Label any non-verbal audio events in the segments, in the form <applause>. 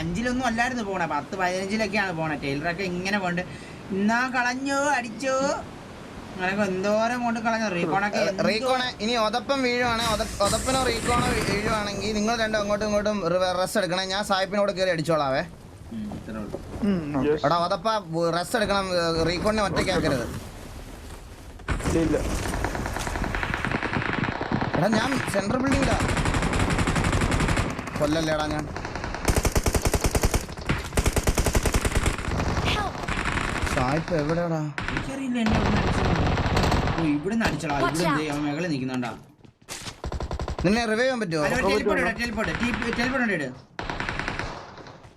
അഞ്ചിലൊന്നും അല്ലായിരുന്നു പോണേ പത്ത് പതിനഞ്ചിലൊക്കെയാണ് പോണേ. ടൈലറൊക്കെ ഇങ്ങനെ പോണ്ട്. ഇന്നാ കളഞ്ഞു അടിച്ചു? അങ്ങനൊക്കെ എന്തോരം കൊണ്ട് കളഞ്ഞു. റീകോണൊക്കെ ഇനി ഒതപ്പം വീഴുവാണെങ്കിൽ ഒതപ്പനോ റീകോണോ വീഴുവാണെങ്കിൽ നിങ്ങൾ രണ്ടും അങ്ങോട്ടും ഇങ്ങോട്ടും റെസ്റ്റ് എടുക്കണേ. ഞാൻ സായിപ്പിനോട് കയറി അടിച്ചോളാവേ. എടാ ഒതപ്പ റെസ്റ്റ് എടുക്കണം. റീകോണിനെ ഒറ്റയ്ക്കാക്കരുത് എടാ ഞാൻ സെൻട്രൽ ബിൽഡിംഗിലാ കൊല്ലല്ലേടാ ഞാൻ. സായിപ്പ് എവിടെയാടാ? എനിക്കറിയില്ല എന്നെ ഓ ഇവിടെ നിന്ന് അടിച്ചടാ ഇവിടെ. അവൻ മേകളിൽ നിൽക്കുന്നുണ്ടാ. നിന്നെ റിവൈവ് ചെയ്യാൻ പറ്റുമോ ഇട്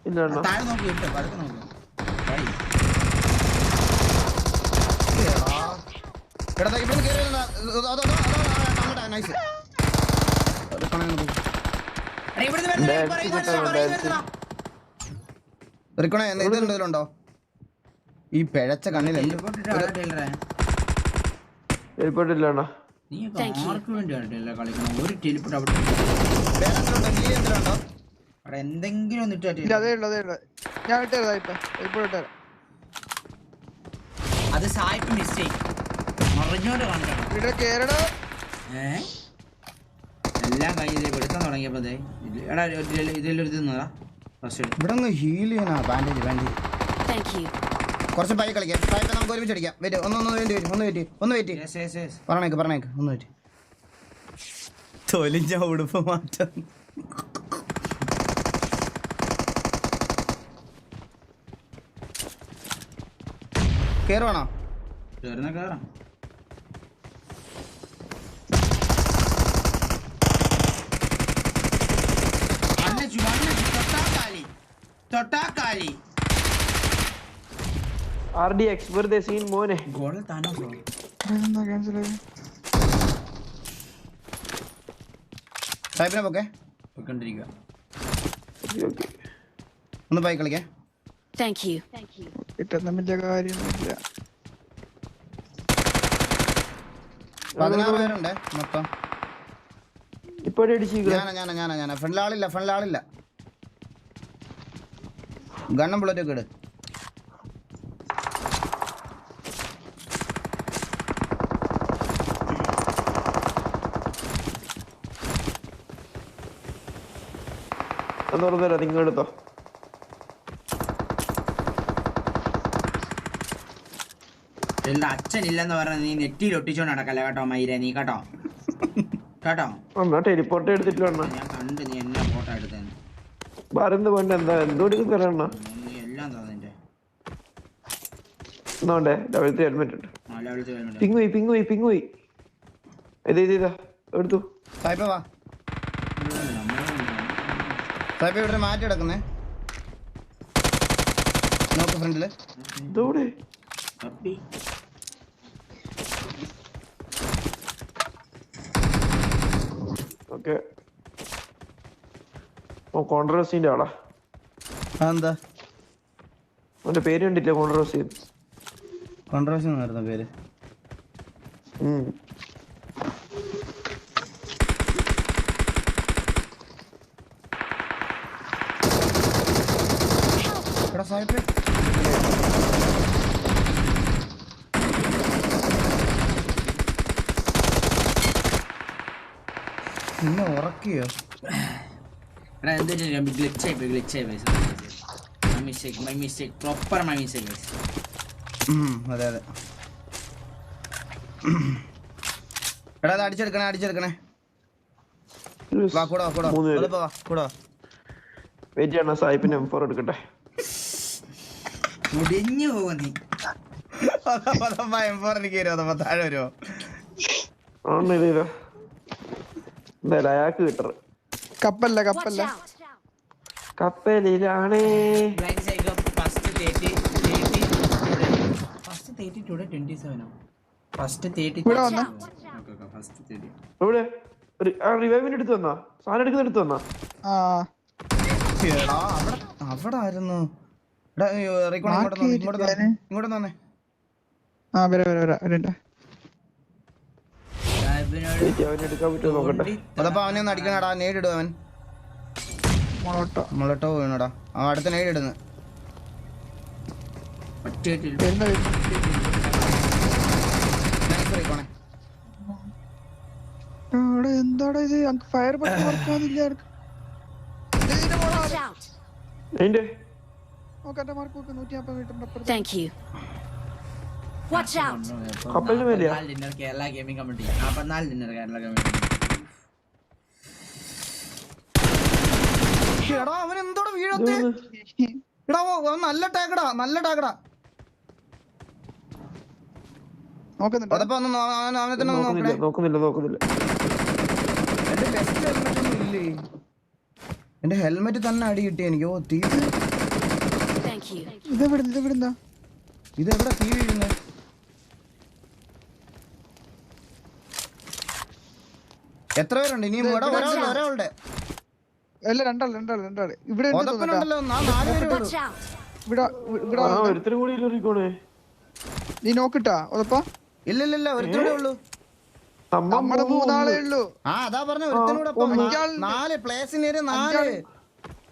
ഇല്ല താഴെ നോക്കി ഇട്ട് നോക്ക്. എടാ. അതോ, അതോ. റിക്കോണെ ഇത് എന്തെങ്കിലുണ്ടോ ഈ പിഴച്ച കണ്ണിൽ ആർക്ക് വേണ്ടിയാണ് കളിക്കണം ഒരു അവിടെ എന്തെങ്കിലും ഒന്ന് ഇട്ടാ ഇല്ല അതേ ഉള്ളു അതേ ഞാൻ അത് സായിപ്പ് മിസ്റ്റേക്ക് ഏ? എല്ലാം കഴിഞ്ഞില്ലേ എടുക്കാൻ തുടങ്ങിയപ്പോ എടാ ഇതിലൊരു തിന്നതാ ഫസ്റ്റ് ഇവിടെ ഒന്ന് ഹീൽ ചെയ്യണോ. Bandage bandage thank you. കുറച്ച് പൈ കളിക്കാം. സായിപ്പ് നമുക്ക് ഒരുമിച്ച് അടിക്കാം. വെയിറ്റ് ഒന്ന് ഒന്ന് വേണ്ടി വരും ഒന്ന് വെയിറ്റ് ഒന്ന് വെയിറ്റ് പറഞ്ഞേക്ക് പറഞ്ഞേക്ക്. ഒന്ന് വെയിറ്റ് തൊലിഞ്ഞ ഉടുപ്പ് മാറ്റം കേറുവാണോ? കേറാം. തൊട്ടാക്കാലി. തൊട്ടാക്കാലി. ആർ ഡി എക്സ് വെറുതെ സീൻ മോനെ. ഗോൾ താനോ എന്താ ക്യാൻസൽ ആയി സായിപ്പിനെ പോക്കെ. പോയിക്കൊണ്ടിരിക്കുക ഓക്കെ ഒന്ന് പൈ കളിക്കേ. താങ്ക് യു കിട്ടുന്ന വലിയ കാര്യമൊന്നുമില്ല. പതിനാറ് പേരുണ്ട് മൊത്തം. ഇപ്പോഴേ ഞാനാ ഞാനാ ഞാനാ ഞാനാ. ഫ്രണ്ടിലാളില്ല ഫ്രണ്ടിലാളില്ല. ഗണ്ണും ബുള്ളറ്റ് ഒക്കെ ഇട്. എന്ന് പറഞ്ഞുതരാം നിങ്ങൾ എടുത്തോ. എന്റെ അച്ഛൻ ഇല്ലെന്ന് പറഞ്ഞ നീ നെറ്റിയിൽ ഒട്ടിച്ചോണ്ട് നടക്കല്ല കേട്ടോ മൈര? നീ കേട്ടോ? കേട്ടോ? ടെലിപ്പോർട്ട് എടുത്തിട്ടില്ല ഞാൻ കണ്ട് നീ എന്നെ ഫോട്ടോ എടുത്തേന്ന് ഭാരത് വേണ്ട എന്താ നീ എല്ലാം തന്നിന്റെ എന്നാണ്ടേ ലെവലത്തെ ഹെൽമെറ്റ് ഉണ്ട്. മല വിളിച്ച് കഴിഞ്ഞിട്ട് പിങ് പോയി പിങ് പോയി പിങ് പോയി. ഇത് ഇത് ഇതാ എടുത്തു. വാ. സായിപ്പ ഇവിടെ മാറ്റി കിടക്കുന്നേ. നോക്ക് ഫ്രണ്ടിൽ. ഓക്കെ. ഓ കോൺട്രവേഴ്സിന്റെ ആളാ. അതെന്താ? അവന്റെ പേര് കണ്ടില്ല കോൺട്രവേഴ്സി കോൺട്രവേഴ്സി എന്നായിരുന്നു പേര്. എടാ സായിപ്പേ നിന്നെ ഉറക്കിയോ? എടാ എന്താ ഗ്ലിച്ച് ആയി പോയി ഗ്ലിച്ച് ആയി പോയി. My mistake my mistake proper my mistake അതെ അതെ. എടാ അത് അടിച്ചെടുക്കണേ അടിച്ചെടുക്കണേ. വാ കൂടെ വാ കൂടെ കൂടെ വെയിറ്റ് ചെയ്യണ സായിപ്പിന്റെ എം ഫോർ എടുക്കട്ടെ. മുടിഞ്ഞു പോകും നീ. എനിക്ക് വരുമോ അതപ്പോ താഴെ വരുമോ ഇതാ എന്തായാലും അയാൾക്ക് കിട്ടറ് കപ്പല്ല കപ്പല്ല. കപ്പലിലാണേ. ഇവിടെ റിവൈവിന്റെ അടുത്ത് വന്നാ? സാധനം എടുക്കുന്ന അടുത്ത് വന്നാ? ആ. എടാ അവിടെ അവിടെ ആയിരുന്നു. അവനെ ഒന്ന് അടിക്കണടാ നേരിടും അവൻ. മോളോട്ടോ. മുളട്ടോ വീണടാ. ആ അടുത്ത നേടി ഇടുന്നു എന്താടാ ഇത്? ഫയർ ബട്ടൺ വർക്കാന്നില്ല Watch out! അതിന്റെ നോക്ക് എന്റെ മാർക്ക് നോക്ക് നൂറ്റി നാപ്പത് മീറ്ററിന്റെ അപ്പുറത്ത് Thank you. Watch out! കപ്പലിന് മേലെയാ? ഡിന്നർ കേരള ഗെയിമിംഗ് കമ്മിറ്റി നാപ്പത്തിനാല് ഡിന്നർ കേരള ഗെയിമിംഗ് എടാ അവൻ എന്തോടെ വീഴത്തെ എടാ ഓ, അവൻ നല്ല ടാഗടാ നല്ല ടാഗടാ നോക്കുന്നുണ്ട് അതപ്പോ ഒന്ന് അവനെ തന്നെ നോക്കുന്നില്ല നോക്കണേ നോക്കുന്നില്ല നോക്കുന്നില്ല എന്റെ ബെസ്റ്റ് ഹെൽമെറ്റ് ഒന്നും ഇല്ലേ എന്റെ ഹെൽമെറ്റ് തന്നെ അടി കിട്ടി എനിക്ക് ഓ തീ Thank you. ഇത് എവിടുന്ന് ഇത് എവിടുന്നാ ഇത് എവിടെ തീ വീഴുന്നത് എത്ര പേരുണ്ട്? ഇനിയും ഇത് ഇവിടെ ഒരാളുടെ ഒരാളുടെ അല്ല രണ്ടാൾ രണ്ടാൾ രണ്ടാൾ ഇവിടെ നാ-! ഇവിടെ നോക്കിട്ടാ ഉറപ്പാ ഇല്ല ഇല്ല ഇല്ല ഒരുത്തരുടെ ഉള്ളൂ. നമ്മ നമ്മുടെ മൂന്നാളേ ഉള്ളൂ. ആ അതാ പറഞ്ഞ അഞ്ചാളുണ്ട്. നാല് പ്ലേസിന് നാല്.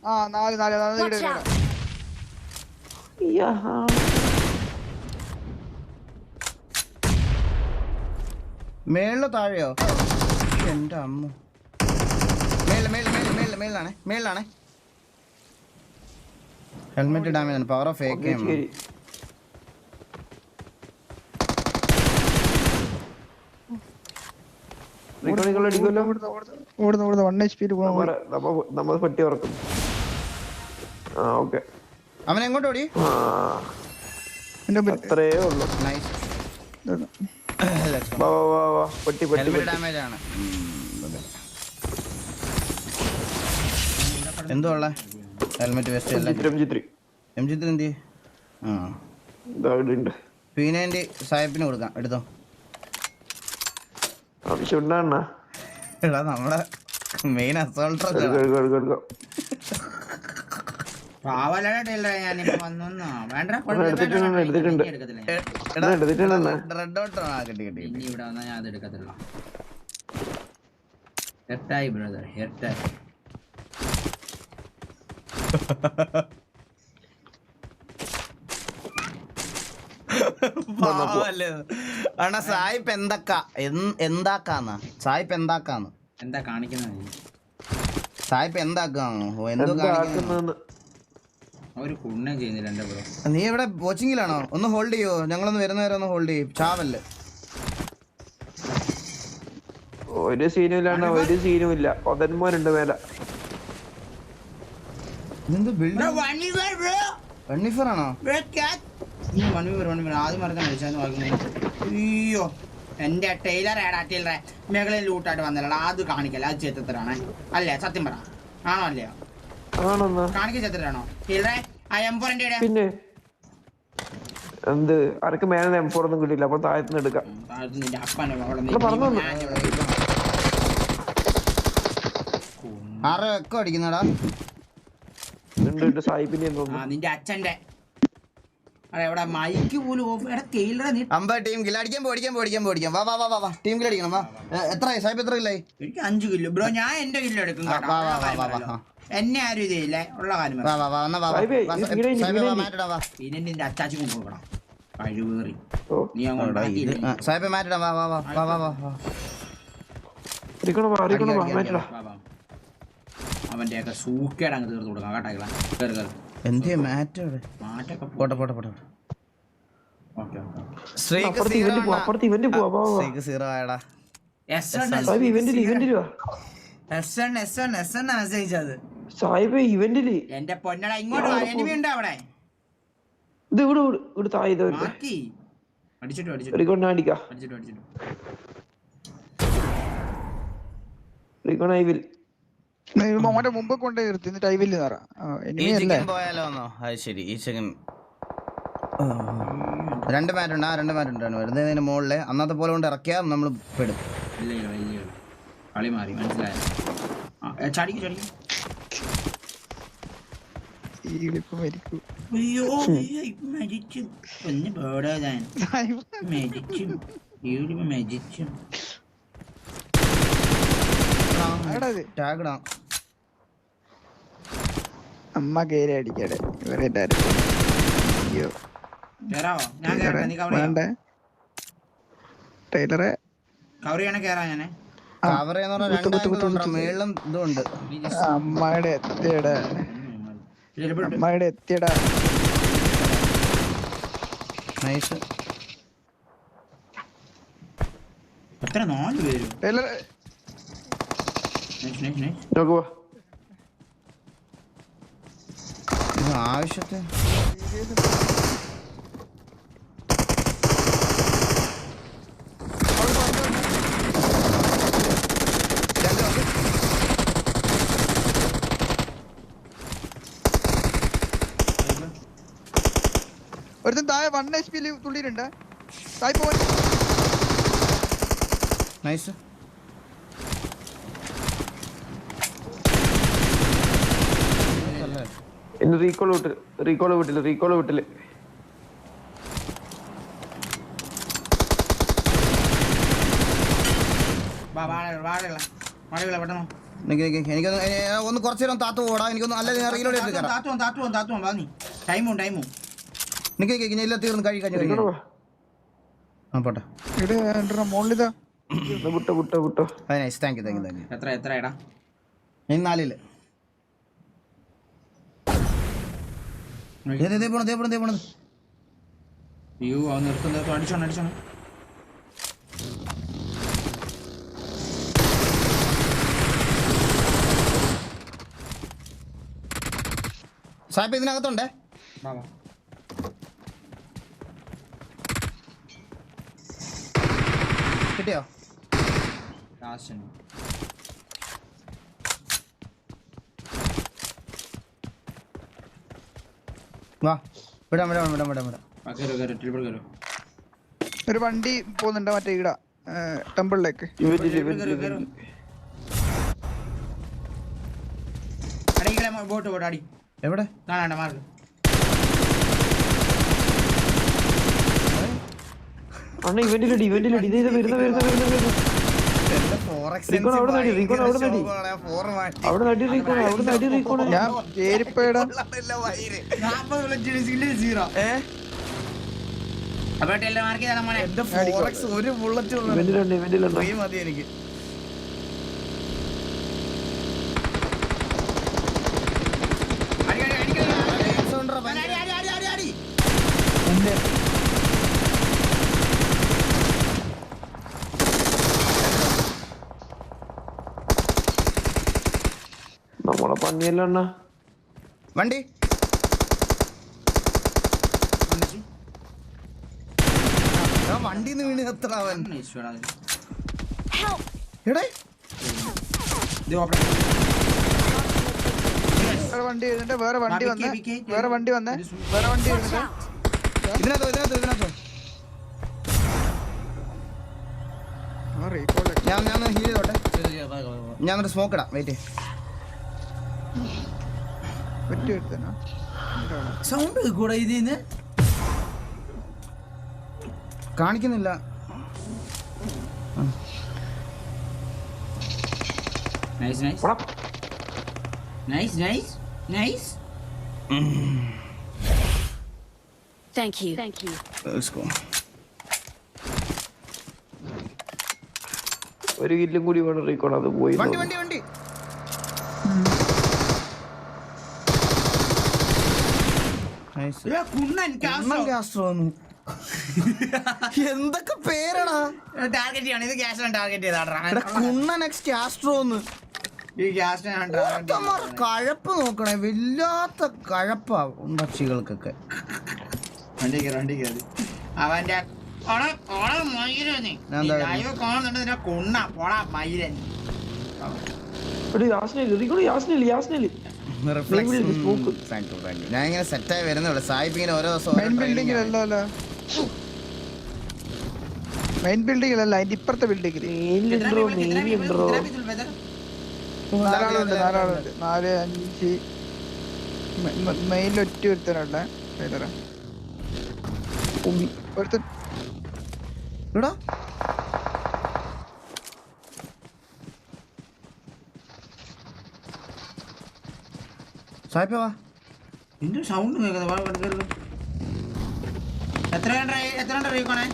ആ നാല് നാല് നാല് ഇവിടെ ഇവിടെ മേളിലോ താഴെയോ? എന്റെ അമ്മ. മേളിൽ മേളിൽ മേളിൽ മേളിൽ മേളിലാണേ മേളിലാണേ. ഹെൽമെറ്റ് ഡാമേജ് ആണ് പവർ ഓഫ് ഫേക്ക് ഓടുന്നു ഓടുന്നു വൺ എച്ച് പി നമ്മൾ പറ്റി ഉറക്കും ആ ഓക്കെ അവൻ എങ്ങോട്ട് ഓടി? അത്രേ ഉള്ളു. നൈസ്. വാ വാ വാ വാ. പൊട്ടി പെട്ടി ഹെൽമെറ്റ് ഡാമേജ് ആണ്. എന്തോ ഉള്ള? ഹെൽമെറ്റ് വെസ്റ്റ് എല്ലാം ചിത്രം ചിത്രി എം എന്തി ആ. ഇതാ ഉണ്ട്. പീനേന്റെ സാഹിബിന് കൊടുക്കാം. എടുത്തോ. ആവശ്യം ഉണ്ടാ എടാ നമ്മളെ മെയിൻ അസോൾട്ടർ എടുത്തിട്ടുണ്ട്? റെഡ് കിട്ടി കിട്ടി ഇനി വന്നാ ഞാൻ എടുക്കത്തില്ല ബ്രദർ അണ്ണാ സായിപ്പ് എന്തൊക്കാ എന്താക്കാന്ന് സായിപ്പ് എന്താക്കാന്ന് എന്താ കാണിക്കുന്നത്? സായിപ്പ് എന്താക്കാന്ന് എന്താ കാണിക്കുന്നു ആക്കുന്നെന്ന് ഒരു പുണ്യം ചെയ്യുന്നില്ല എന്റെ ബ്രോ നീ ഇവിടെ വാച്ചിങ്ങിലാണോ ഒന്ന് ഹോൾഡ് ചെയ്യോ? ഞങ്ങളൊന്ന് വരുന്ന നേരം ഒന്ന് ഹോൾഡ് ചെയ്യും. ചാവല്ലേ? ഒരു സീനും ഇല്ലാണ്ട് ഒരു സീനും ഇല്ല. ഒതന്മാരുണ്ട് മേല. ആണോ? അയ്യോ. എന്റെ ടൈലർ ഏടാ ടൈലറെ മേഖലയിൽ ലൂട്ടായിട്ട് വന്നല്ലടാ. അത് കാണിക്കല്ല? അത് ചെത്തത്തരാണേ. അല്ലേ? സത്യം പറ. ആണോ അല്ലയോ? പിന്നെ എന്ത് ആർക്ക് മേലെ എം ഫോർ ഒന്നും കിട്ടിയില്ല. അപ്പൊ താഴത്തുനിന്ന് എടുക്കാം. നിന്റെ. ആറ് ഒക്കെ അടിക്കുന്നടാ. അച്ഛന്റെ ഇവിടെ മൈക്ക് പോലും ഓഫ്. എടാ ടൈലറെ നീ. അമ്പ ടീം കില്ല. അടിക്കാൻ പോ അടിക്കാൻ പോ അടിക്കാൻ പോ അടിക്കാൻ വാ വാ വാ വാ ടീം കില്ല അടിക്കണം. വാ. ഏ, സാഹിബ് എത്ര കില്ലേ എനിക്ക് അഞ്ചു കിലോ ബ്രോ ഞാൻ എന്റെ കിലോ എടുക്കും എന്നെ ആരും ഇതില്ലേ. ഉള്ള കാര്യം വാ വാ വാ എന്നാ വാ വാ. സാഹിബേ, പിന്നെ നിന്റെ അച്ചാച്ചി കൊണ്ടുപോകണം കഴിവേറി നീ അങ്ങോട്ട് ഇത് സാഹിബ് മാറ്റടാ വാ വാ വാ വാ വാ വാ. അവന്റെയൊക്കെ സൂക്കേട് അങ്ങ് തീർത്ത് കൊടുക്കാം കേട്ടോ മാറ്റ് മാറ്റൊക്കെ പോട്ടെ പോട്ടെ പോട്ടെ. ശ്രീക്ക് സീറോ ശ്രീക്ക് ആയടാ S N S N S N message അത് സാഹിബ് ഇവന്റിൽ എന്റെ പൊന്നട ഇങ്ങോട്ട് വാ എനിമി ഉണ്ട് അവിടെ? ഇത് ഇവിടെ ഇവിടെ താഴെ ഇത് വരുന്നത് മാറ്റി. അടിച്ചിട്ടു അടിച്ചിട്ടു. അടിക്കാം അടിച്ചിട്ടു അടിച്ചിട്ടു. മുമ്പ് കൊണ്ടേ നിർത്തി എന്നിട്ട് നിറ. എനിമി അല്ലേ? ചിക്കൻ പോയാലോ എന്നോ അത് ശരി ഈ ചിക്കൻ രണ്ട് മാറ്റ് ഉണ്ട് ആ രണ്ട് മാറ്റ് ഉണ്ടാണ് വരുന്നതിന് മുകളിൽ അന്നത്തെ പോലെ കൊണ്ട് ഇറക്കിയാൽ നമ്മൾ പെടും. കളി മാറി മനസ്സിലായോ? ആ, ഏ, ചടിക്ക് ചടിക്ക്. അയ്യോ മരിച്ചു. ഒന്ന് മരിച്ചു. അമ്മ കയറി അടിക്കടെ ഇവരെ അയ്യോ. ടൈലറെ കവർ വേണ്ടേ? ടൈലറെ? കവർ ചെയ്യണേ കേറാ ഞാനേ? കവർ ചെയ്യുന്ന. മേളിലും ഇതുണ്ട്. അമ്മയുടെ എത്തിയടാ. അമ്മയുടെ എത്തിയടാ. നൈസ് എത്ര നാല് പേര്? ടൈലറെ നൈസ് നൈസ് നൈസ് നോക്ക് പോ ഇത് ആവശ്യത്തിന് രണ്ട് നോക്ക്. ഒരുത്തൻ താഴെ വൺ എച്ച് പി തുള്ളിയിട്ടുണ്ട്. പോവാൻ. നൈസ് ഇന്ന് റീകോൾ വിട്ട് റീകോൾ വിട്ടില്ല റീകോൾ വിട്ടില്ല. എനിക്കൊന്ന് ഒന്ന് കുറച്ചു നേരം താത്തു പോടാ. എനിക്കൊന്ന് അല്ല റീലോഡ് ടൈമും ടൈമും നിക്ക് നിക്ക് എല്ലാം തീർന്നു കഴി കഴിഞ്ഞു കഴിഞ്ഞു ആ പോട്ടെ. ഇവിടെ രണ്ടെണ്ണ മുകളിലിതാ വിട്ടോ വിട്ടോ വിട്ടോ. അത് nice thank you thank you thank you എത്ര എത്ര എടാ ഇനി നാലിൽ. ദേ, ദേ, ദേ പോണു ദേ പോണു ദേ പോണു. അയ്യോ അവൻ നിർത്തും നിർത്തും അടിച്ചോണം അടിച്ചോണം. സാഹിബ് ഇതിനകത്തുണ്ടേ വാ വാ കിട്ടിയോ? വാ വിടാം വിടാം വിടാം വിടാം വിടാം. ഒരു വണ്ടി പോകുന്നുണ്ട് മറ്റേ ഈട ടെമ്പിളിലേക്ക്. ബോട്ട് ബോട്ട് അടി. എവിടെ? കാണാണ്ട മാർക്ക് അണ്ണ ഇവന്റിലടി ഇവന്റിലടി ഇത് വരുന്ന വരുന്ന വരുന്ന വരുന്ന റീകോൺ അവിടെ നടി, റീകോൺ അവിടെ നടി. അവിടെ നടി റീകോൺ അവിടെ നടി റീകോൺ ഞാൻ കേരിപ്പോയിടാ സീറോ അപ്പൊ എല്ലാം ഇതേ വരുന്ന മോനെ. വരുന്ന വരുന്ന ഒരു ബുള്ളറ്റ് ഇവന്റിലുണ്ട് ഇവന്റിലുണ്ട്. മതി എനിക്ക് അടി അടി അടിക്കൽ. ഉണ്ടെടാ, അടി ഭയങ്കര- അടി അടി അടി അടി പന്നിയല്ല അണ്ണ വണ്ടി. ആ വണ്ടിന്ന് വീണ് എത്ര അവൻ! എടേ. വണ്ടി വരുന്നുണ്ട് വേറെ വണ്ടി വന്ന്. വേറെ വണ്ടി വന്ന്. വേറെ വണ്ടി out! ഇതിനകത്തോ ഇതിനകത്തോ ഇതിനകത്തോ. ഞാൻ ഞാൻ ഹീൽ ചെയ്തോട്ടെ. ഞാൻ സ്മോക്ക് ഇടാം. വെയിറ്റ് സൗണ്ട് കൂടെ ഇതിന്ന് കാണിക്കുന്നില്ല നൈസ് നൈസ് പോടാ. Nice nice nice Thank you. Thank you. Let's go. ഒരു കില്ലും കൂടി വേണം റീക്കോർഡ് അത് പോയി വണ്ടി വണ്ടി വണ്ടി Nice. കുണ്ണൻ എണ്ണം ഗ്യാസ് വന്നു എന്തൊക്കെ പേരാടാ? ടാർഗറ്റ് ആണ് ഇത് ക്യാഷ് ടാർഗറ്റ് കുണ്ണൻ എക്സ് കാസ്ട്രോന്ന് ഈ ക്യാഷ് കഴപ്പ് നോക്കണേ. വല്ലാത്ത കഴപ്പാ പക്ഷികൾക്കൊക്കെ വണ്ടി കയറി വണ്ടി കയറി. അവന്റെ കാണുന്നുണ്ട് കൊണ്ണ. പോടാ മയിലൻ എടി യാസ്നയിൽ ഞാൻ ഇങ്ങനെ സെറ്റായി വരുന്നുള്ളൂ സായിപ്പ് ഇങ്ങനെ ഓരോ ദിവസം മെയിൻ. ബിൽഡിങ്ങിലല്ലോ മെയിൻ ബിൽഡിങ്ങിലല്ല അതിന്റെ ഇപ്പുറത്തെ ബിൽഡിങ്ങിൽ നാലാളുണ്ട് നാലാളുണ്ട്. നാല് അഞ്ച്. മെയിനിൽ ഒറ്റ ഒരുത്തനുണ്ട്. ഒരുത്തൻ എടാ സായിപ്പ വാ നിന്റെ സൗണ്ട് കേൾക്കുന്നത് വാ. എത്ര എത്ര റീക്കോണേ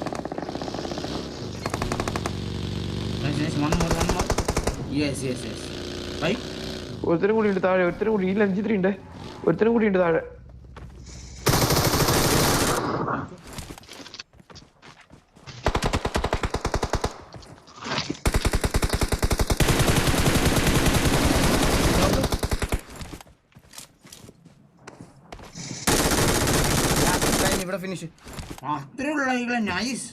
ഒരുത്തരും കൂടി ഉണ്ട് താഴെ ഒരുത്തരും കൂടി ഈ ലഞ്ച് ത്രീ ഉണ്ട്. ഒരുത്തരും കൂടി ഉണ്ട് താഴെ. ഇവിടെ ഫിനിഷ് അത്രയുള്ള നൈസ്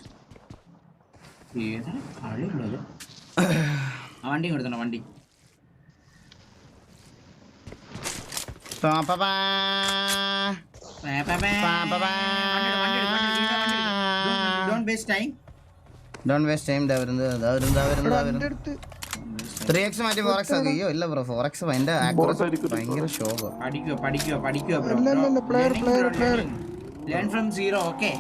ഏതാണ് കളിയുള്ളത്? ആ വണ്ടി കൊടുത്തണ്ട വണ്ടി. ത്രീ എക്സ് മാറ്റി ഫോർ എക്സ് ആക്കി. അയ്യോ ഇല്ല ബ്രോ ഫോർ എക്സ്. ഭയങ്കര ശോകം പഠിക്കുക പഠിക്കുക പഠിക്കുക ലേൺ ഫ്രം സീറോ ഓക്കെ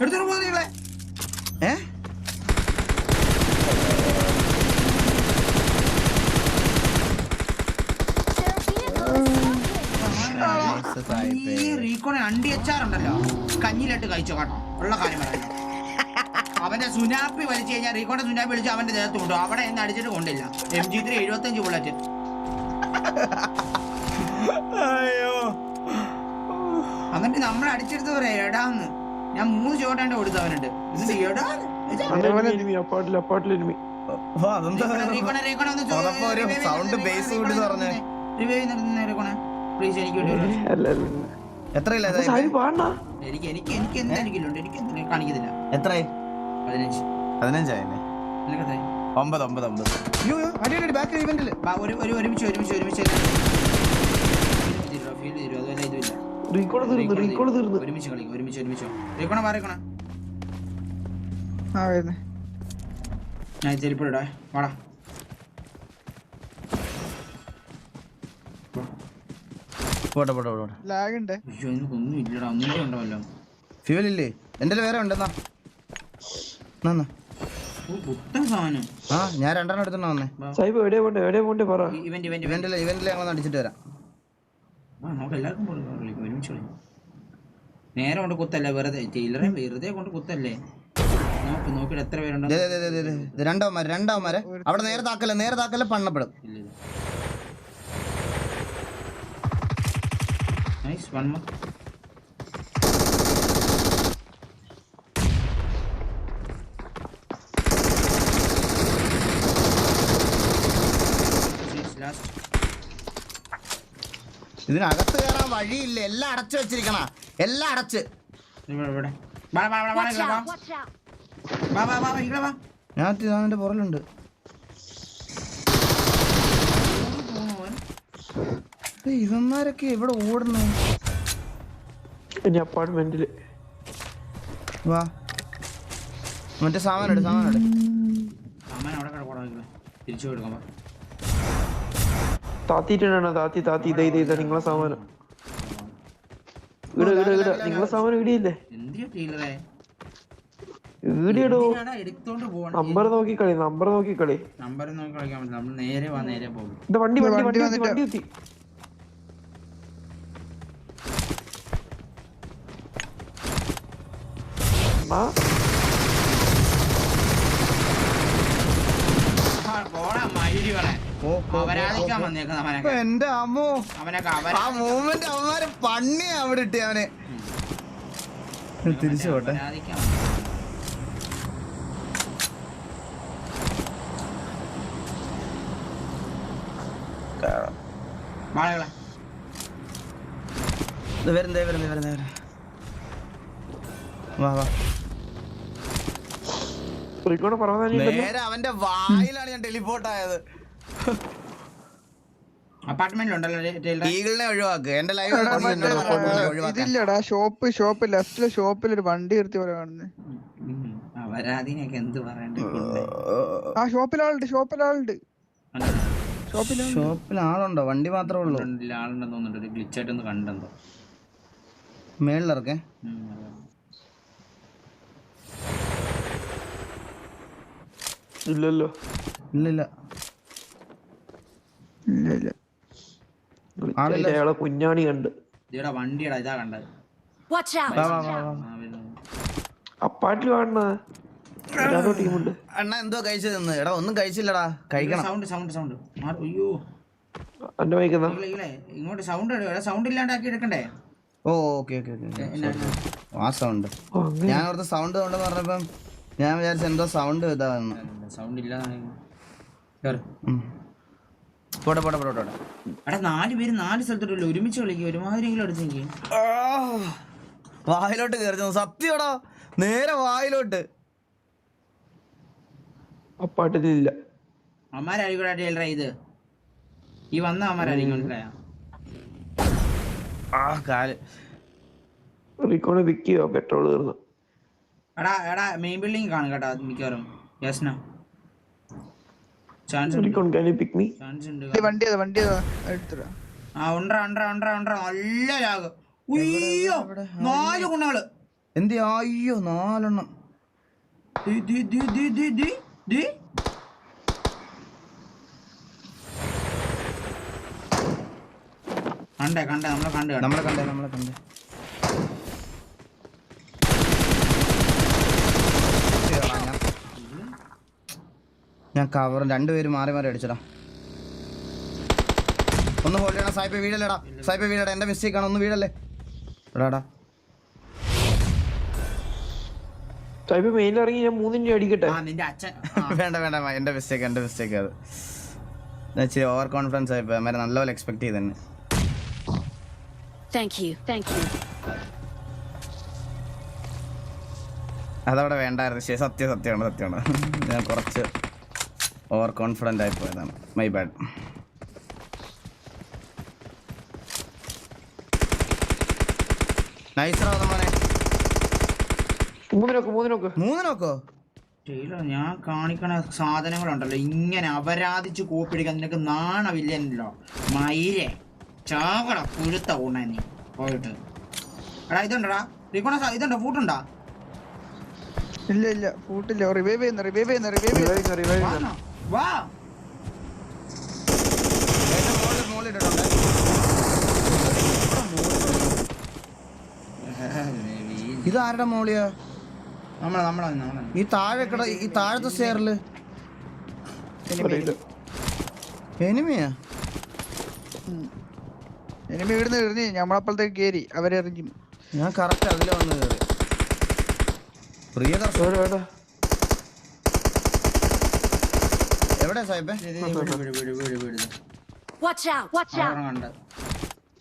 എടുത്തോണ്ട് പോകുന്ന നിങ്ങളെ ഏ? അണ്ടി കഞ്ഞിലിട്ട് കഴിച്ചോ കേട്ടോ. ഉള്ള കാര്യം പറയാം അവന്റെ സുനാപ്പി വലിച്ചു കഴിഞ്ഞാൽ സുനാപ്പി വിളിച്ച് അവന്റെ ദേഹത്ത് കൊണ്ടു അവിടെ എന്ന് അടിച്ചിട്ട് കൊണ്ടില്ല. എം ജി ത്രീ എഴുപത്തഞ്ച് ബുള്ളറ്റ് നമ്മൾ അടിച്ചെടുത്ത് പറയാ എടാന്ന്. ഞാൻ മൂന്ന് ചോട്ടാണ്ട് കൊടുത്തവനുണ്ട് എന്നിട്ട് എടാന്ന് എനിക്ക് എനിക്ക് എനിക്ക് എനിക്ക് ഉണ്ട് എനിക്ക് എന്തെങ്കിലും കാണിക്കുന്നില്ല എത്ര പതിനഞ്ച്. എത്രയായി? ഒമ്പത് ഒമ്പത് ഒമ്പത്. അയ്യോ അടി അടി ബാക്കിൽ ഇവന്റിൽ ഒരു ഒരു ഒരുമിച്ച് ഒരുമിച്ച് ഒരുമിച്ച്. ഫീൽ തരും അതുപോലെ ഇതുമില്ല റീകോൾ തീർന്നു റീകോൾ തീർന്നു. ഒരുമിച്ച് കളിക്കും ഒരുമിച്ച് ഒരുമിച്ച്. റീക്കോണ മാറിക്കോണ ആ വരുന്നേ. ഞാൻ ചെരിപ്പിടാ വാടാ. പോട്ടെ പോട്ടെ പോട്ടെ ലാഗ് ഉണ്ട്. അയ്യോ എനിക്കൊന്നും ഇല്ലടാ ഒന്നും ഉണ്ടാവല്ലോ ഫ്യൂൽ ഇല്ലേ? എന്റെ വേറെ ഉണ്ടെന്നാ നന്നാ ഓ പുത്തൻ സാധനം. ആ ഞാൻ രണ്ടെണ്ണം എടുത്തോണ്ട് വന്നേ. സായിബ് എവിടെ പോണ്ടേ? എവിടെ പോണ്ടേ? പറ. Event event event. ഇവന്റിൽ ഇവന്റിൽ ഞങ്ങൾ അടിച്ചിട്ട് വരാം. ആ നമുക്ക് എല്ലാവർക്കും കളിക്കാം നേരെ കൊണ്ട് കുത്തല്ലേ? വെറുതെ ടീലറെ വെറുതെ കൊണ്ട് കുത്തല്ലേ? നോക്ക് നോക്കിയിട്ട് എത്ര പേരുണ്ടോ? രണ്ടാവന്മാര് രണ്ടാവന്മാരെ അവിടെ നേരെ താക്കല്ല? നേരെ താക്കല്ല? പണ്ണപ്പെടും. നൈസ് വൺ മോർ ഇതിനകത്ത് കയറാൻ വഴിയില്ല. എല്ലാം അടച്ചു വെച്ചിരിക്കണ. എല്ലാം അടച്ച്. ഇവിടെ ഇവിടെ വാ വാ വാ വാ വാ out! Watch out! വാ വാ വാ വാ വാ. ഞാൻ ഇതിന്റെ പുറലുണ്ട് ഇവന്മാരൊക്കെ ഇവിടെ ഓടുന്നു? അപ്പാർട്ട്മെന്റിൽ വാ. മറ്റേ സാമാനം എടു സാമാനം എടു അമ്മ അവിടെ ഇങ്ങളെ തിരിച്ചു കൊടുക്കാം വാ താത്തിട്ടാണോ താത്തി താത്തി ഇതാ ഇതാ നിങ്ങളെ സാമാനം. നിങ്ങളെ സാമാനം ഇടിയില്ലേ? ഈടിയടോ നമ്പർ നോക്കി കളി നമ്പർ നോക്കി കളി. നമ്പർ നോക്കി കളിക്കാൻ പറ്റില്ല. നമ്മൾ നേരെ വാ നേരെ പോകും ഇത് വണ്ടി വണ്ടി വണ്ടി വണ്ടി എത്തി, ആ, എന്റെ അമ്മോ. ആ മൂമെന്റ് മൂവ്മെന്റ് അവന്മാര് പണ്ണി അവിടെ ഇട്ടി അവനെ. തിരിച്ചു പോട്ടെ. വരുന്നേ വരുന്നേ വരുന്നേ വരുന്നേ. വാ വാ. അവന്റെ വായിലാണ് ഞാൻ ടെലിപ്പോർട്ട് ആയത് <laughs> ഈഗിളിനെ ഒഴിവാക്ക്. എന്റെ ലൈവ് ഇതില്ലടാ ഷോപ്പ് ഷോപ്പ് ലെഫ്റ്റിലെ ഷോപ്പിൽ ഒരു വണ്ടി നിർത്തി പോലെ കാണുന്നത് ഉം. എന്ത് പറയണ്ടേ ആ ഷോപ്പിലാളുണ്ട് ഷോപ്പിലാളുണ്ട്. ഷോപ്പിലാളുണ്ട്. ഷോപ്പിൽ ആളുണ്ടോ വണ്ടി മാത്രമേ ഉള്ളൂ. ആളുണ്ടെന്ന് തോന്നുന്നുണ്ട്. ഒരു ഗ്ലിച്ചായിട്ടൊന്ന് കണ്ടെന്തോ. മേളിലിറക്കേ. ഇല്ലല്ലോ. ഇല്ലില്ല. ഇല്ല ഇല്ല ആളില്ല. അയാളെ കുഞ്ഞാണി കണ്ട്. വണ്ടിയുടെ ഇതാ കണ്ടത്. അപ്പാട്ടിൽ കാണുന്ന ഏതാണോ ടീമുണ്ട്? അണ്ണ എന്തോ കഴിച്ചു നിന്ന് എടാ ഒന്നും കഴിച്ചില്ലടാ. കഴിക്കണം. Sound sound sound. അയ്യോ. എന്റെ വൈക്കുന്ന ഇങ്ങോട്ട് സൗണ്ട് സൗണ്ട് ഇല്ലാണ്ടാക്കി എടുക്കണ്ടേ? ഓ ഓക്കെ ഓക്കെ ഓക്കെ? ആ സൗണ്ട്. ഞാൻ അവിടുത്തെ സൗണ്ട് കൊണ്ട് പറഞ്ഞപ്പം ഞാൻ വിചാരിച്ച എന്തോ സൗണ്ട് ഇതാ സൗണ്ട്. ഉം. പോട്ടെ പോട്ടെ പോട്ടെ പോട്ടെ എടാ നാല് പേര് നാല് സ്ഥലത്തോട്ടല്ലോ? ഒരുമിച്ച് കളിക്കും ഒരുമാതിരിയെങ്കിലും അടുത്തെങ്കിൽ ആ, വായിലോട്ട് കയറി സത്യടാ. നേരെ വായിലോട്ട്. അപ്പാട്ടിലില്ല അമ്മാരായിരിക്കും ഇത് ഈ വന്ന അമ്മാരായിരിക്കും മനസ്സിലായ ആ കാൽ. റീക്കോണെ വിൽക്കുകയോ പെട്രോൾ തീർന്നു? എടാ എടാ മെയിൻ ബിൽഡിംഗ് കാണും കേട്ടോ മിക്കവാറും. യെസ്ന ചാൻസ് ഉണ്ട്. Recon can you me chance ഉണ്ട് ഈ വണ്ടി ഏതാ വണ്ടി ഏതാ എടുത്തിടാ. ആ ഉണ്ടറ ഉണ്ടറ ഉണ്ടറ ഉണ്ടറ നല്ല ലാഗ്. ഉയ്യോ നാല് കുണ്ണകൾ എന്ത് അയ്യോ നാലെണ്ണം. The, the, the, the, the, the, the. കണ്ടേ കണ്ടേ നമ്മളെ കണ്ടു കണ്ടു. നമ്മളെ കണ്ടേ നമ്മളെ കണ്ടേ. ഞാൻ കവർ രണ്ടുപേരും മാറി മാറി അടിച്ചടാ. ഒന്ന് ഹോൾഡ് ചെയ്യണം സായിപ്പ് വീടല്ലേടാ സായിപ്പ് വീടടാ എന്റെ മിസ്റ്റേക്ക് ആണ് ഒന്ന് വീടല്ലേ എടാടാ. ഇറങ്ങി ഞാൻ അടിക്കട്ടെ ആ നിന്റെ അച്ഛൻ. <laughs> വേണ്ട വേണ്ട എന്റെ മിസ്റ്റേക്ക് മിസ്റ്റേക്ക് അത്. ഇച്ചിരി ഓവർ കോൺഫിഡൻസ് ആയിപ്പോ അമ്മ നല്ലപോലെ എക്സ്പെക്ട് ചെയ്തന്നെ Thank you. Thank അതവിടെ വേണ്ടായിരുന്നു ശരി സത്യം സത്യമാണ് സത്യമാണ് ഞാൻ കുറച്ച് ഓവർ കോൺഫിഡന്റ് ആയി പോയതാണ്. മൈ ബാഡ് നൈസ് മോനെ? മൂന്ന് നോക്കോ ഞാൻ കാണിക്കണ സാധനങ്ങളുണ്ടല്ലോ. ഇങ്ങനെ അപരാധിച്ച് കോപ്പിടിക്കാൻ നിനക്ക് നാണമില്ലല്ലോ. മയിലെ ചാകട പുഴുത്ത ഊണ നീ. പോയിട്ട്. എടാ ഇതുണ്ടടാ. റിക്കോണ ഇതുണ്ടോ? ഫൂട്ടുണ്ടോ ഇല്ല ഇല്ല. ഫൂട്ടില്ല റിവൈവ് ചെയ്യുന്ന റിവൈവ് ചെയ്യുന്ന റിവൈവ് ചെയ്യുന്ന. റിവൈവ് റിവൈവ് വാ ഇത് ആരുടെ മോളിയാ? നമ്മളെ നമ്മളെ നമ്മളെ. ഈ താഴെ കിട ഈ താഴത്തെ സ്റ്റെയറിൽ എനിമിയാ? എനിമി ഇവിടുന്ന് എറിഞ്ഞ് ഞമ്മളപ്പോഴത്തേക്ക് കയറി അവരെറിഞ്ഞു. ഞാൻ കറക്റ്റ് അതിലെ വന്ന് കയറി പ്രിയദർശൻ വേണ്ട വേണ്ട എവിടെ സാഹിബേ വീട് വീട് വീട് വീട് വീട് Watch out! Watch out! അവിടെ സാഹിബേ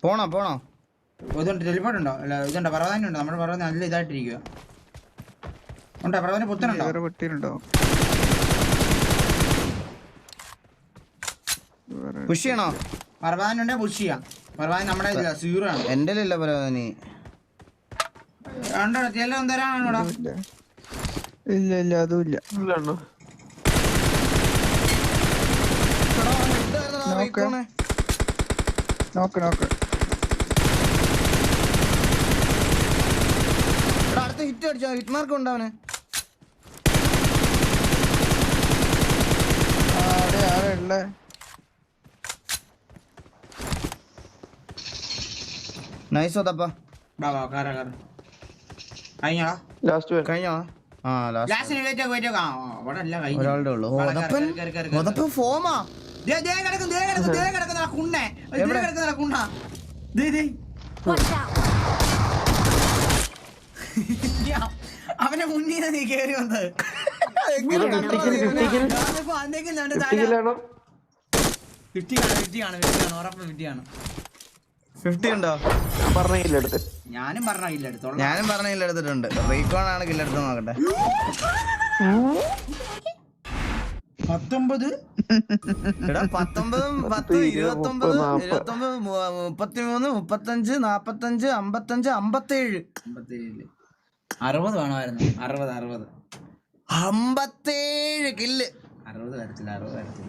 പോണോ പോണോ? ഇതുണ്ട് ടെലിപ്പോർട്ട് ഉണ്ടോ? അല്ല ഇതുണ്ടോ പർവതാനി ഉണ്ടോ? നമ്മുടെ പർവതം നല്ല ഇതായിട്ടിരിക്കുക ഉണ്ടോ പർവതം പുത്തനുണ്ടോ? വേറെ പുഷ് ചെയ്യണോ? പർവതാനി ഉണ്ടെ പുഷ് ചെയ്യാം. പർവതാനി നമ്മുടെ ഇതില്ല സീറോ ആണ്. എന്റെ ഇല്ല പോലെ നീ ഉണ്ടോ എല്ലാം തരാണോ ഇല്ല ഇല്ല ഇല്ല അതും ഇല്ല. ഇല്ല അണ്ണാ നോക്ക്. നോക്ക് നോക്ക് അടുത്ത ഹിറ്റ് അടിച്ചോ ഹിറ്റ് മാർക്ക് ആരാ ഉള്ളേ. നൈസ് അതപ്പ കഴിഞ്ഞോ? ഫോമാ കിടക്കും, ദേ കിടക്കും, ദേ കിടക്കുന്ന <laughs> ദേ എവിടെ? കിടക്കുന്ന കുണ്ണ. ദേ, ദേ. അവനെ മുന്നിൽ നീ കേറി വന്നത് ഞാനും പറഞ്ഞ ഇല്ല എടുത്തോളാം ഞാനും പറഞ്ഞ കില്ലെടുത്തിട്ടുണ്ട് റീകോൺ ആണ് കില്ലെടുത്ത് നോക്കട്ടെ. <laughs> പത്തൊമ്പത്? എടാ പത്തൊമ്പതും പത്ത് ഇരുപത്തൊമ്പത് ഇരുപത്തൊമ്പത് മുപ്പത്തിമൂന്ന് മുപ്പത്തഞ്ച് നാപ്പത്തഞ്ച് അമ്പത്തഞ്ച് അമ്പത്തേഴ്. അമ്പത്തേഴ്. അറുപത് വേണമായിരുന്നു. അറുപത് അറുപത്. അമ്പത്തേഴ് കില്ല്. അറുപത് വരത്തില്ല അറുപത് വരത്തില്ല.